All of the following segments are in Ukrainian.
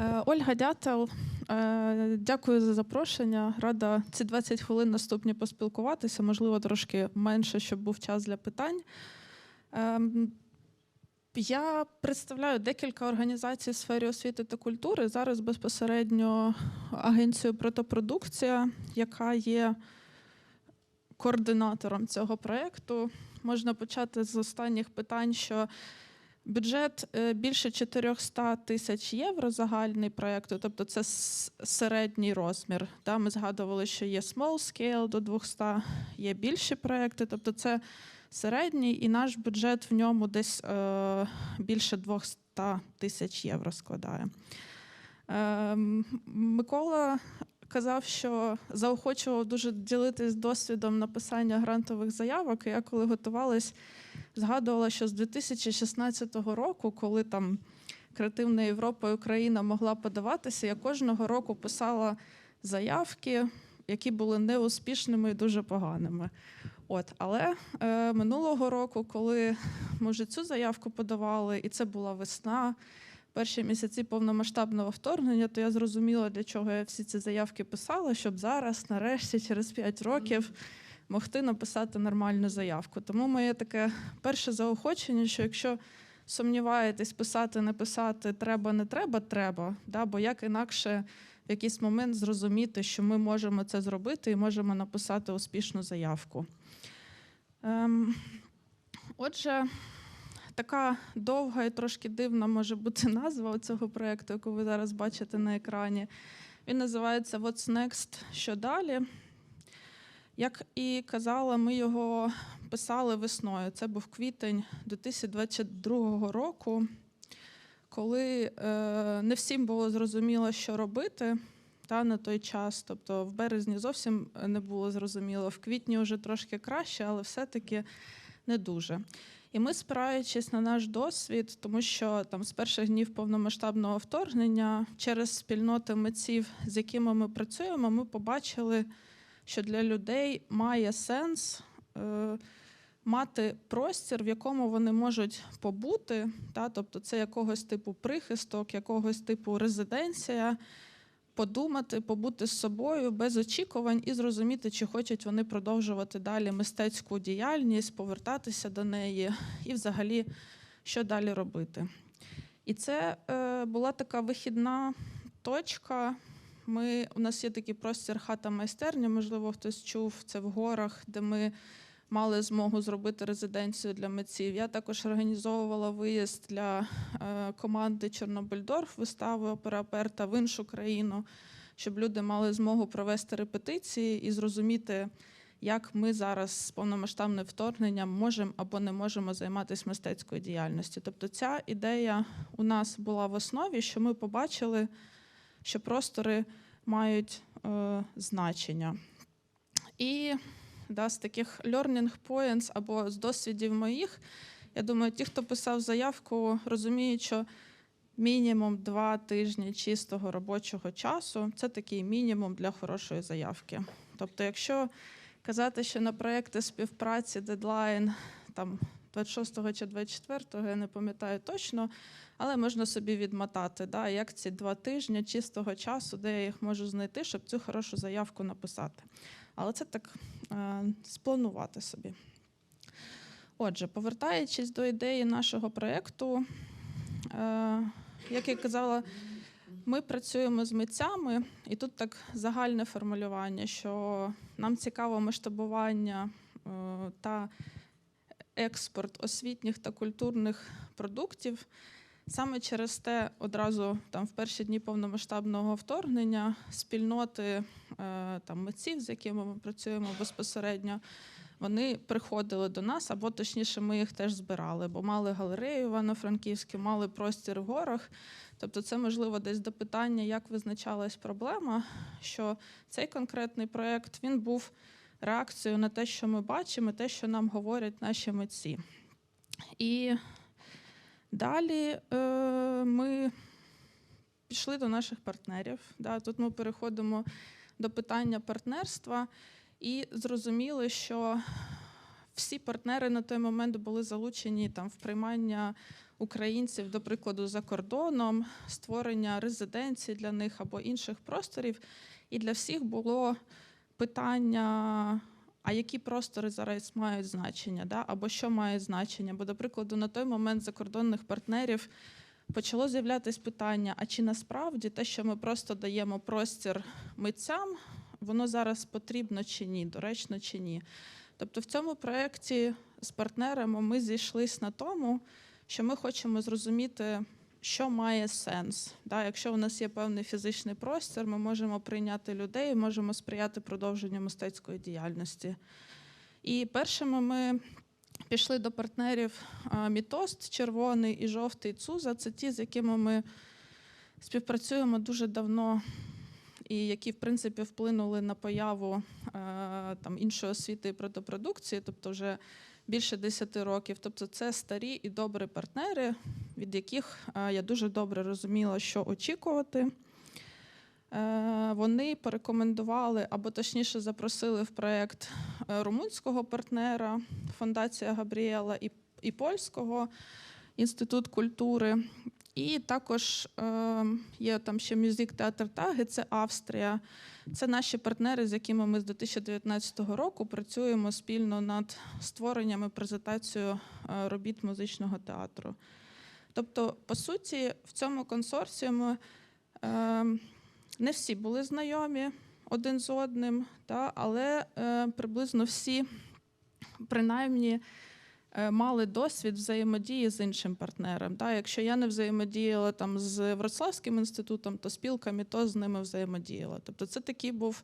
Е, Ольга Дятел, е, дякую за запрошення. Рада ці 20 хвилин наступні поспілкуватися, можливо, трошки менше, щоб був час для питань. Ем, Я представляю декілька організацій в сфері освіти та культури. Зараз безпосередньо агенцію Протопродукція, яка є координатором цього проєкту. Можна почати з останніх питань, що Бюджет е, більше 400 тисяч євро загальний проєкту, тобто це середній розмір. Ми згадували, що є small scale до 200, є більші проєкти, тобто це середній, і наш бюджет в ньому десь е, більше 200 тисяч євро складає. Е, Микола казав, що заохочував дуже ділитись досвідом написання грантових заявок. І я коли готувалась, згадувала, що з 2016 року, коли там Креативна Європа і Україна могла подаватися, я кожного року писала заявки, які були неуспішними і дуже поганими. От, але е, минулого року, коли ми вже цю заявку подавали, і це була весна, перші місяці повномасштабного вторгнення, то я зрозуміла, для чого я всі ці заявки писала, щоб зараз, нарешті, через 5 років, могти написати нормальну заявку. Тому моє таке перше заохочення, що якщо сумніваєтесь, писати, не писати, треба, не треба, треба. Да? Бо як інакше в якийсь момент зрозуміти, що ми можемо це зробити і можемо написати успішну заявку. Ем, отже, така довга і трошки дивна може бути назва цього проєкту, яку ви зараз бачите на екрані. Він називається What's Next? Що далі? Як і казала, ми його писали весною. Це був квітень 2022 року, коли е, не всім було зрозуміло, що робити та, на той час. Тобто в березні зовсім не було зрозуміло, в квітні вже трошки краще, але все-таки не дуже. І ми, спираючись на наш досвід, тому що там з перших днів повномасштабного вторгнення через спільноти митців, з якими ми працюємо, ми побачили, що для людей має сенс е, мати простір, в якому вони можуть побути, та, тобто це якогось типу прихисток, якогось типу резиденція, подумати, побути з собою без очікувань і зрозуміти, чи хочуть вони продовжувати далі мистецьку діяльність, повертатися до неї і взагалі що далі робити. І це е, була така вихідна точка. Ми, у нас є такий простір хата майстерня, можливо, хтось чув це в горах, де ми мали змогу зробити резиденцію для митців. Я також організовувала виїзд для е, команди Чорнобильдорф, вистави опера Аперта в іншу країну, щоб люди мали змогу провести репетиції і зрозуміти, як ми зараз з повномасштабним вторгненням можемо або не можемо займатися мистецькою діяльністю. Тобто ця ідея у нас була в основі, що ми побачили, що простори мають е, значення. І да, з таких learning points або з досвідів моїх, я думаю, ті, хто писав заявку, розуміють, що мінімум два тижні чистого робочого часу це такий мінімум для хорошої заявки. Тобто, якщо казати, що на проекти співпраці дедлайн там 26 чи 24, я не пам'ятаю точно, але можна собі відмотати, да, як ці два тижні чистого часу, де я їх можу знайти, щоб цю хорошу заявку написати. Але це так е, спланувати собі. Отже, повертаючись до ідеї нашого проєкту, е, як я казала, ми працюємо з митцями, і тут так загальне формулювання, що нам цікаво масштабування е, та експорт освітніх та культурних продуктів. Саме через те, одразу там в перші дні повномасштабного вторгнення спільноти е, там митців, з якими ми працюємо безпосередньо, вони приходили до нас, або точніше, ми їх теж збирали, бо мали галерею Івано-Франківську, мали простір в горах. Тобто, це можливо десь до питання, як визначалась проблема, що цей конкретний проєкт він був реакцією на те, що ми бачимо, те, що нам говорять наші митці. І далі е, ми пішли до наших партнерів. Да, тут ми переходимо до питання партнерства і зрозуміли, що всі партнери на той момент були залучені там в приймання українців, до прикладу, за кордоном, створення резиденцій для них або інших просторів. І для всіх було питання. А які простори зараз мають значення, да? або що має значення? Бо, до прикладу, на той момент закордонних партнерів почало з'являтися питання: а чи насправді те, що ми просто даємо простір митцям, воно зараз потрібно чи ні, доречно чи ні? Тобто, в цьому проєкті з партнерами ми зійшлися на тому, що ми хочемо зрозуміти, що має сенс. Да? Якщо у нас є певний фізичний простір, ми можемо прийняти людей, можемо сприяти продовженню мистецької діяльності. І першими ми пішли до партнерів Мітост, червоний і жовтий Цуза. Це ті, з якими ми співпрацюємо дуже давно. І які, в принципі, вплинули на появу там, іншої освіти і продопродукції, тобто вже більше 10 років. Тобто це старі і добрі партнери, від яких е, я дуже добре розуміла, що очікувати. Е, Вони порекомендували, або точніше запросили в проєкт е, румунського партнера, Фондація Габріела і, і польського інститут культури. І також е, є там ще мюзик театр Таги, це Австрія. Це наші партнери, з якими ми з 2019 року працюємо спільно над створенням і презентацією е, робіт музичного театру. Тобто, по суті, в цьому консорціумі е, не всі були знайомі один з одним, та, але е, приблизно всі, принаймні, мали досвід взаємодії з іншим партнером. Та, якщо я не взаємодіяла там з Вроцлавським інститутом, то спілка МІТО з ними взаємодіяла. Тобто, це такий був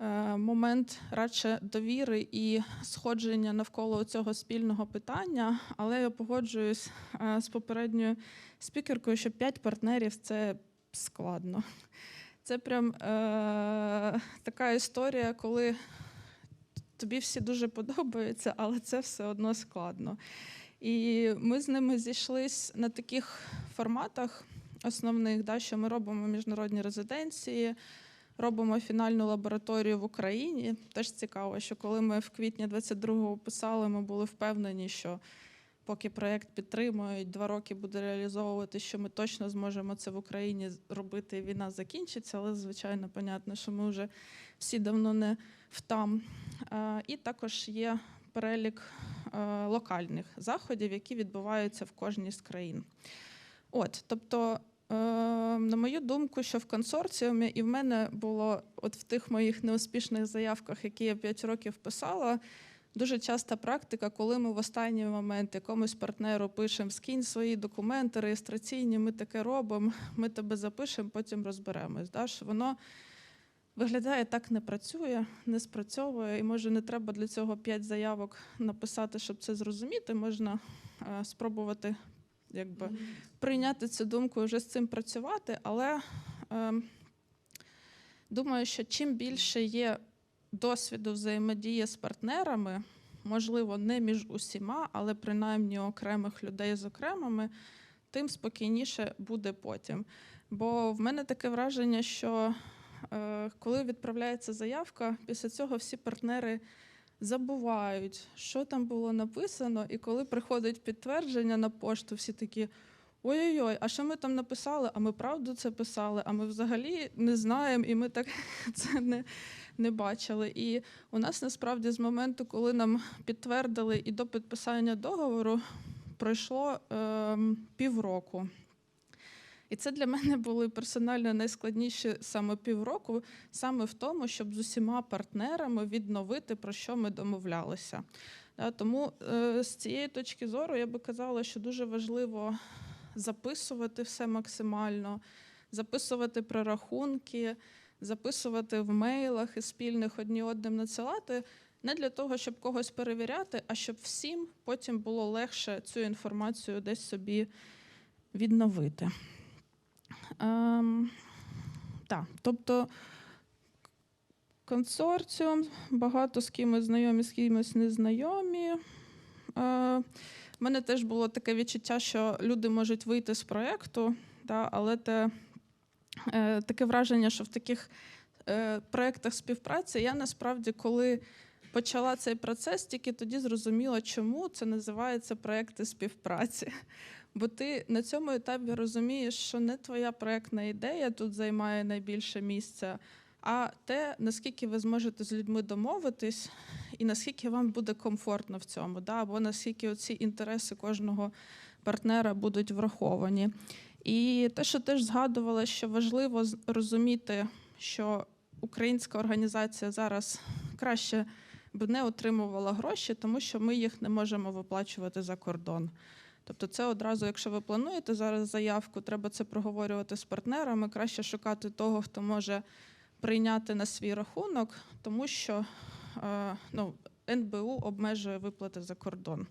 е, момент радше довіри і сходження навколо цього спільного питання. Але я погоджуюсь е, з попередньою спікеркою, що п'ять партнерів це складно. Це прям е, така історія, коли тобі всі дуже подобаються, але це все одно складно. І ми з ними зійшлись на таких форматах основних, да, що ми робимо міжнародні резиденції, робимо фінальну лабораторію в Україні. Теж цікаво, що коли ми в квітні 22-го писали, ми були впевнені, що поки проєкт підтримують, два роки буде реалізовувати, що ми точно зможемо це в Україні робити, і війна закінчиться, але, звичайно, понятно, що ми вже всі давно не в там. Е, І також є перелік е, локальних заходів, які відбуваються в кожній з країн. От, тобто, е, на мою думку, що в консорціумі, і в мене було от в тих моїх неуспішних заявках, які я 5 років писала, дуже часта практика, коли ми в останній момент якомусь партнеру пишемо скинь свої документи реєстраційні, ми таке робимо, ми тебе запишемо, потім розберемось. Воно виглядає так не працює, не спрацьовує, і може не треба для цього 5 заявок написати, щоб це зрозуміти. Можна е, спробувати якби, прийняти цю думку і вже з цим працювати, але е, думаю, що чим більше є досвіду взаємодії з партнерами, можливо, не між усіма, але принаймні окремих людей з окремими, тим спокійніше буде потім. Бо в мене таке враження, що коли відправляється заявка, після цього всі партнери забувають, що там було написано, і коли приходить підтвердження на пошту, всі такі. Ой-ой-ой, а що ми там написали? А ми правду це писали, а ми взагалі не знаємо, і ми так це не не бачили. І у нас насправді з моменту, коли нам підтвердили і до підписання договору, пройшло е, півроку. І це для мене були персонально найскладніші саме півроку, саме в тому, щоб з усіма партнерами відновити, про що ми домовлялися. Тому е, з цієї точки зору я би казала, що дуже важливо записувати все максимально, записувати прорахунки, записувати в мейлах і спільних одні одним надсилати. Не для того, щоб когось перевіряти, а щоб всім потім було легше цю інформацію десь собі відновити. Ем, так, тобто консорціум, багато з кимось знайомі, з кимось незнайомі. Е, У мене теж було таке відчуття, що люди можуть вийти з проєкту, да, але те, е, таке враження, що в таких е, проєктах співпраці я насправді, коли почала цей процес, тільки тоді зрозуміла, чому це називається проекти співпраці. Бо ти на цьому етапі розумієш, що не твоя проектна ідея тут займає найбільше місця, а те, наскільки ви зможете з людьми домовитись, і наскільки вам буде комфортно в цьому, да? або наскільки оці інтереси кожного партнера будуть враховані. І те, що теж згадувала, що важливо розуміти, що українська організація зараз краще б не отримувала гроші, тому що ми їх не можемо виплачувати за кордон. Тобто, це одразу, якщо ви плануєте зараз заявку, треба це проговорювати з партнерами. Краще шукати того, хто може прийняти на свій рахунок, тому що е, ну, НБУ обмежує виплати за кордон.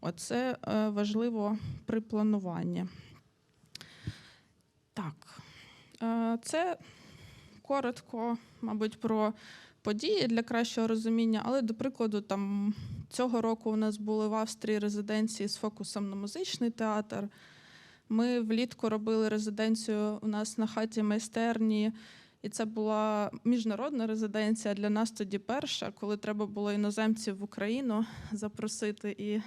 Оце е, важливо при плануванні. Так, е, це коротко, мабуть, про події для кращого розуміння, але, до прикладу, там цього року у нас були в Австрії резиденції з фокусом на музичний театр. Ми влітку робили резиденцію у нас на хаті майстерні, і це була міжнародна резиденція для нас тоді перша, коли треба було іноземців в Україну запросити. І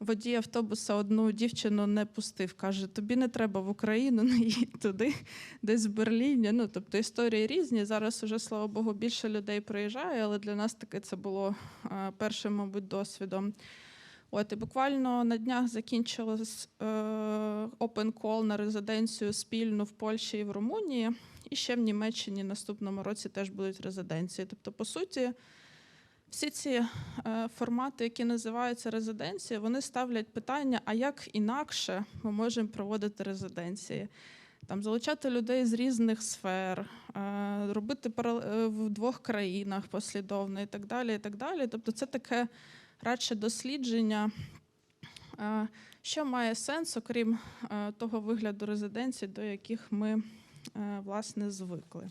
водій автобуса одну дівчину не пустив. Каже: тобі не треба в Україну, не їдь туди, десь в Берліні. Ну, тобто історії різні. Зараз уже, слава Богу, більше людей приїжджає, але для нас таки це було е, першим, мабуть, досвідом. От і буквально на днях закінчилась е, open call на резиденцію спільну в Польщі і в Румунії. І ще в Німеччині наступному році теж будуть резиденції. Тобто, по суті, всі ці е, формати, які називаються резиденції, вони ставлять питання: а як інакше ми можемо проводити резиденції? Там залучати людей з різних сфер, е, робити е, в двох країнах послідовно і так далі. І так далі. Тобто, це таке радше дослідження, що має сенс, окрім того вигляду резиденцій, до яких ми власне звикли.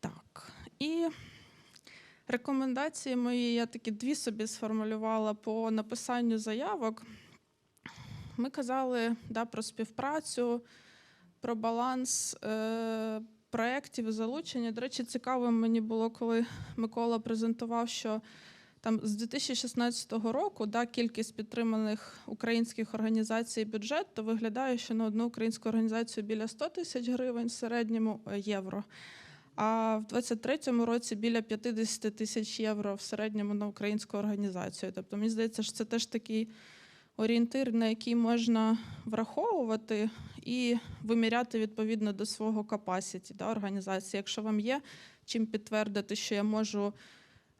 Так. І рекомендації мої, я такі дві собі сформулювала по написанню заявок. Ми казали да, про співпрацю, про баланс е, проєктів залучення. До речі, цікавим мені було, коли Микола презентував, що там з 2016 року да, кількість підтриманих українських організацій бюджет, то виглядає, що на одну українську організацію біля 100 тисяч гривень в середньому е, євро. А в 2023 році біля 50 тисяч євро в середньому на українську організацію. Тобто, мені здається, що це теж такий орієнтир, на який можна враховувати і виміряти відповідно до свого капасіті да, організації. Якщо вам є чим підтвердити, що я можу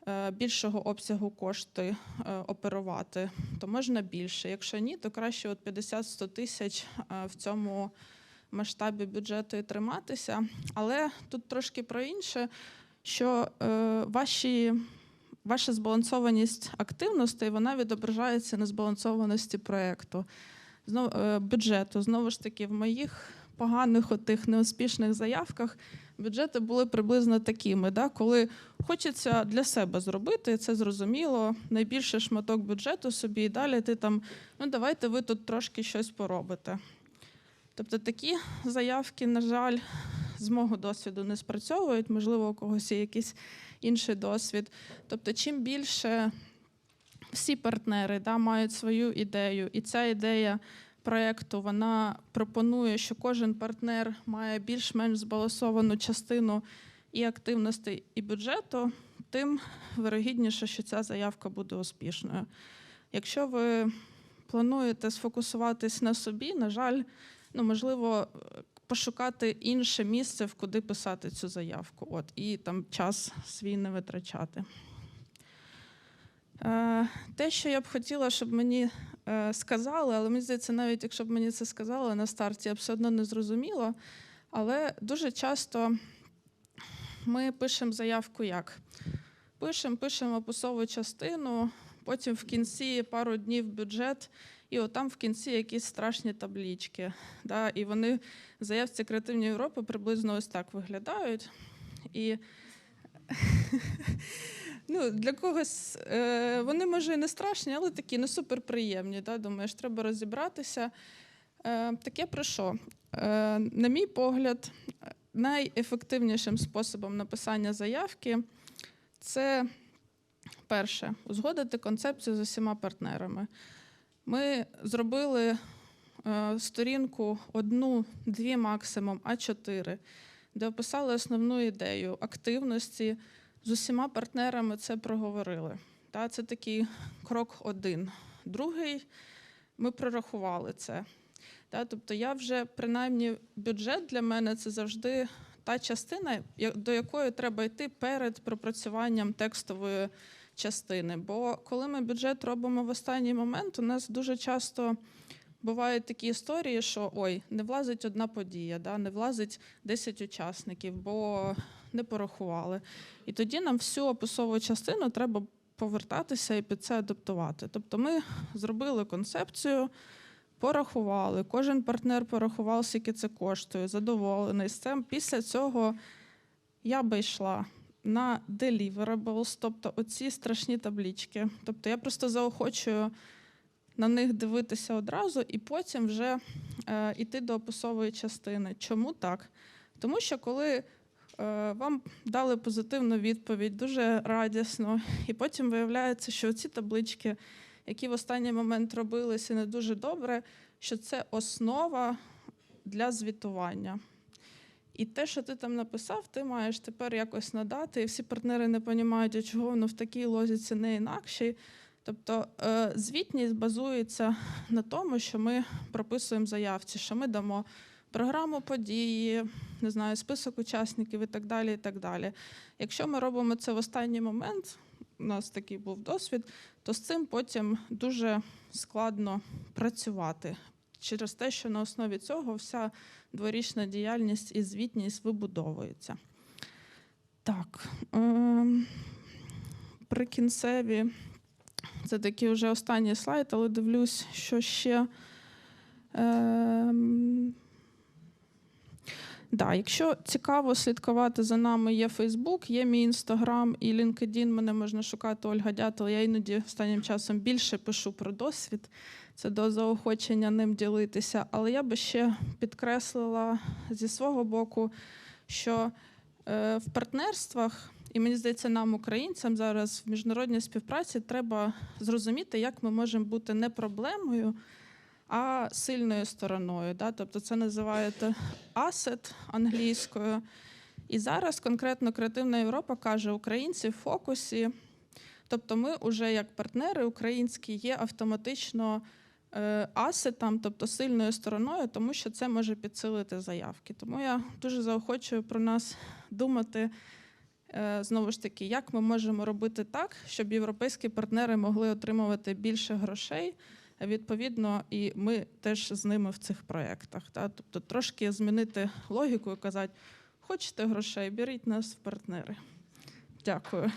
е, більшого обсягу кошти е, оперувати, то можна більше. Якщо ні, то краще от 50-100 тисяч е, в цьому масштабі бюджету і триматися. Але тут трошки про інше, що е, ваші, ваша збалансованість активностей вона відображається на збалансованості проєкту, знов, е, бюджету. Знову ж таки, в моїх поганих отих неуспішних заявках бюджети були приблизно такими, да, коли хочеться для себе зробити, це зрозуміло, найбільший шматок бюджету собі, і далі ти там, ну давайте ви тут трошки щось поробите. Тобто такі заявки, на жаль, з мого досвіду не спрацьовують, можливо, у когось є якийсь інший досвід. Тобто, чим більше всі партнери да, мають свою ідею, і ця ідея проєкту вона пропонує, що кожен партнер має більш-менш збалансовану частину і активностей, і бюджету, тим вирогідніше, що ця заявка буде успішною. Якщо ви плануєте сфокусуватись на собі, на жаль, ну, можливо, пошукати інше місце, в куди писати цю заявку. От, і там час свій не витрачати. Е, Те, що я б хотіла, щоб мені е, сказали, але мені здається, навіть якщо б мені це сказали на старті, я б все одно не зрозуміла. Але дуже часто ми пишемо заявку як? Пишемо, пишемо описову частину, потім в кінці пару днів бюджет, і отам в кінці якісь страшні таблічки. Да? І вони в заявці Креативної Європи приблизно ось так виглядають. І ну, для когось е, вони, може, і не страшні, але такі не суперприємні. Да? Думаєш, треба розібратися. Е, таке про що? Е, на мій погляд, найефективнішим способом написання заявки це перше, узгодити концепцію з усіма партнерами. Ми зробили е, сторінку одну, дві максимум, а чотири, де описали основну ідею активності. З усіма партнерами це проговорили. Це такий крок один. Другий, ми прорахували це. Тобто я вже принаймні бюджет для мене це завжди та частина, до якої треба йти перед пропрацюванням текстової частини. Бо коли ми бюджет робимо в останній момент, у нас дуже часто бувають такі історії, що ой, не влазить одна подія, да, не влазить 10 учасників, бо не порахували. І тоді нам всю описову частину треба повертатися і під це адаптувати. Тобто ми зробили концепцію, порахували, кожен партнер порахував, скільки це коштує, задоволений з цим. Після цього я би йшла на deliverables, тобто оці страшні таблічки. Тобто я просто заохочую на них дивитися одразу і потім вже е, йти до описової частини. Чому так? Тому що коли е, вам дали позитивну відповідь, дуже радісно, і потім виявляється, що ці таблички, які в останній момент робилися не дуже добре, що це основа для звітування. І те, що ти там написав, ти маєш тепер якось надати. І всі партнери не розуміють, чого воно в такій лозіці не інакшій. Тобто е, звітність базується на тому, що ми прописуємо заявці, що ми дамо програму події, не знаю, список учасників і так далі. і так далі. Якщо ми робимо це в останній момент, у нас такий був досвід, то з цим потім дуже складно працювати через те, що на основі цього вся дворічна діяльність і звітність вибудовується. Так, при прикінцеві. Це такий вже останній слайд, але дивлюсь, що ще. Да, якщо цікаво слідкувати за нами, є Фейсбук, є мій інстаграм і LinkedIn, мене можна шукати Ольга Дятел. Я іноді останнім часом більше пишу про досвід. Це до заохочення ним ділитися. Але я би ще підкреслила зі свого боку, що е, в партнерствах, і мені здається, нам, українцям, зараз в міжнародній співпраці треба зрозуміти, як ми можемо бути не проблемою, а сильною стороною. Да? Тобто це називаєте asset англійською. І зараз конкретно Креативна Європа каже, українці в фокусі. Тобто, ми вже як партнери українські є автоматично е, асетом, тобто сильною стороною, тому що це може підсилити заявки. Тому я дуже заохочую про нас думати е, знову ж таки, як ми можемо робити так, щоб європейські партнери могли отримувати більше грошей. Відповідно, і ми теж з ними в цих проєктах. Та? Тобто трошки змінити логіку і казати, хочете грошей, беріть нас в партнери. Дякую.